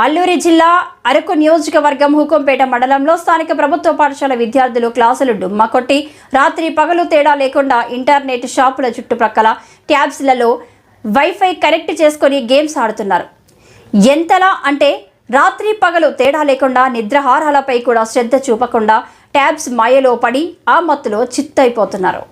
అల్లూరి జిల్లా అరకు నియోజకవర్గం హుకుంపేట మండలంలో స్థానిక ప్రభుత్వ పాఠశాల విద్యార్థులు క్లాసులు డుమ్మ కొట్టి రాత్రి పగలు తేడా లేకుండా ఇంటర్నెట్ షాపుల చుట్టుప్రక్కల ట్యాబ్స్లలో వైఫై కనెక్ట్ చేసుకొని గేమ్స్ ఆడుతున్నారు. ఎంతలా అంటే రాత్రి పగలు తేడా లేకుండా నిద్రహారాలపై కూడా శ్రద్ధ చూపకుండా ట్యాబ్స్ మాయలో పడి ఆ మత్తులో చిత్తైపోతున్నారు.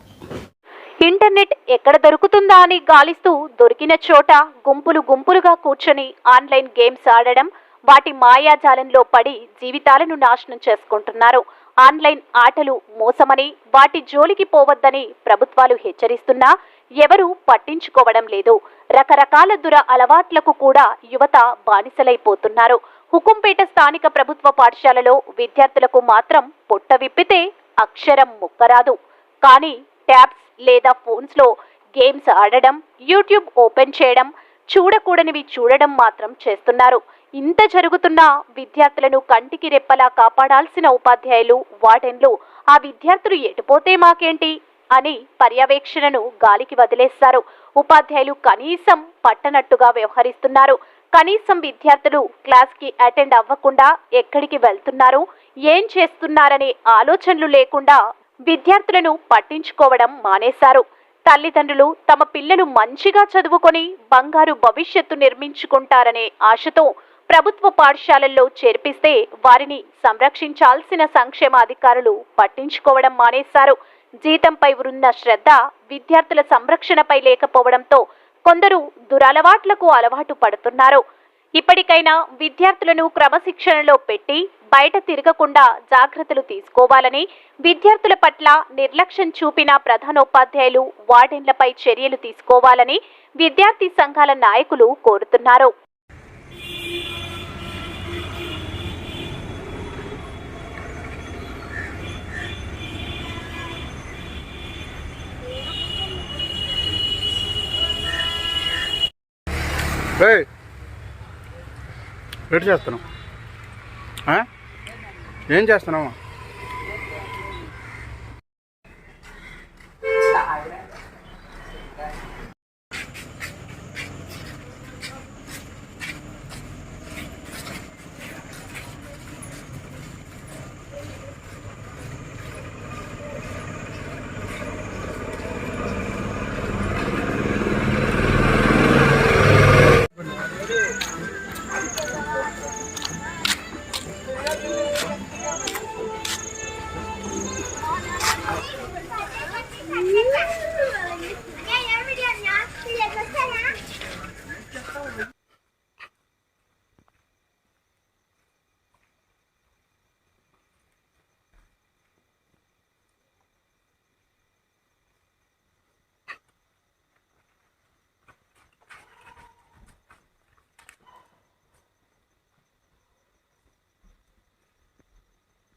ఇంటర్నెట్ ఎక్కడ దొరుకుతుందా అని గాలిస్తూ దొరికిన చోట గుంపులు గుంపులుగా కూర్చొని ఆన్లైన్ గేమ్స్ ఆడడం వాటి మాయాజాలంలో పడి జీవితాలను నాశనం చేసుకుంటున్నారు. ఆన్లైన్ ఆటలు మోసమని వాటి జోలికి పోవద్దని ప్రభుత్వాలు హెచ్చరిస్తున్నా ఎవరూ పట్టించుకోవడం లేదు. రకరకాల దుర అలవాట్లకు కూడా యువత బానిసలైపోతున్నారు. హుకుంపేట స్థానిక ప్రభుత్వ పాఠశాలలో విద్యార్థులకు మాత్రం పొట్ట విప్పితే అక్షరం ముక్కరాదు. కానీ ట్యాబ్స్ లేదా ఫోన్స్లో గేమ్స్ ఆడడం యూట్యూబ్ ఓపెన్ చేయడం చూడకూడనివి చూడడం మాత్రం చేస్తున్నారు. ఇంత జరుగుతున్నా విద్యార్థులను కంటికి రెప్పలా కాపాడాల్సిన ఉపాధ్యాయులు వార్డెన్లు ఆ విద్యార్థులు ఎటుపోతే మాకేంటి అని పర్యవేక్షణను గాలికి వదిలేస్తారు. ఉపాధ్యాయులు కనీసం పట్టనట్టుగా వ్యవహరిస్తున్నారు. కనీసం విద్యార్థులు క్లాస్కి అటెండ్ అవ్వకుండా ఎక్కడికి వెళ్తున్నారు? ఏం చేస్తున్నారనే ఆలోచనలు లేకుండా విద్యార్థులను పట్టించుకోవడం మానేశారు. తల్లిదండ్రులు తమ పిల్లలు మంచిగా చదువుకొని బంగారు భవిష్యత్తు నిర్మించుకుంటారనే ఆశతో ప్రభుత్వ పాఠశాలల్లో చేర్పిస్తే వారిని సంరక్షించాల్సిన సంక్షేమ అధికారులు పట్టించుకోవడం మానేశారు. జీతంపై ఉన్న శ్రద్ధ విద్యార్థుల సంరక్షణపై లేకపోవడంతో కొందరు దురలవాట్లకు అలవాటు పడుతున్నారు. ఇప్పటికైనా విద్యార్థులను క్రమశిక్షణలో పెట్టి బయట తిరగకుండా జాగ్రత్తలు తీసుకోవాలని విద్యార్థుల పట్ల నిర్లక్ష్యం చూపిన ప్రధానోపాధ్యాయులు వార్డెన్లపై చర్యలు తీసుకోవాలని విద్యార్థి సంఘాల నాయకులు కోరుతున్నారు. ఏయ్ ఏం చేస్తున్నావు?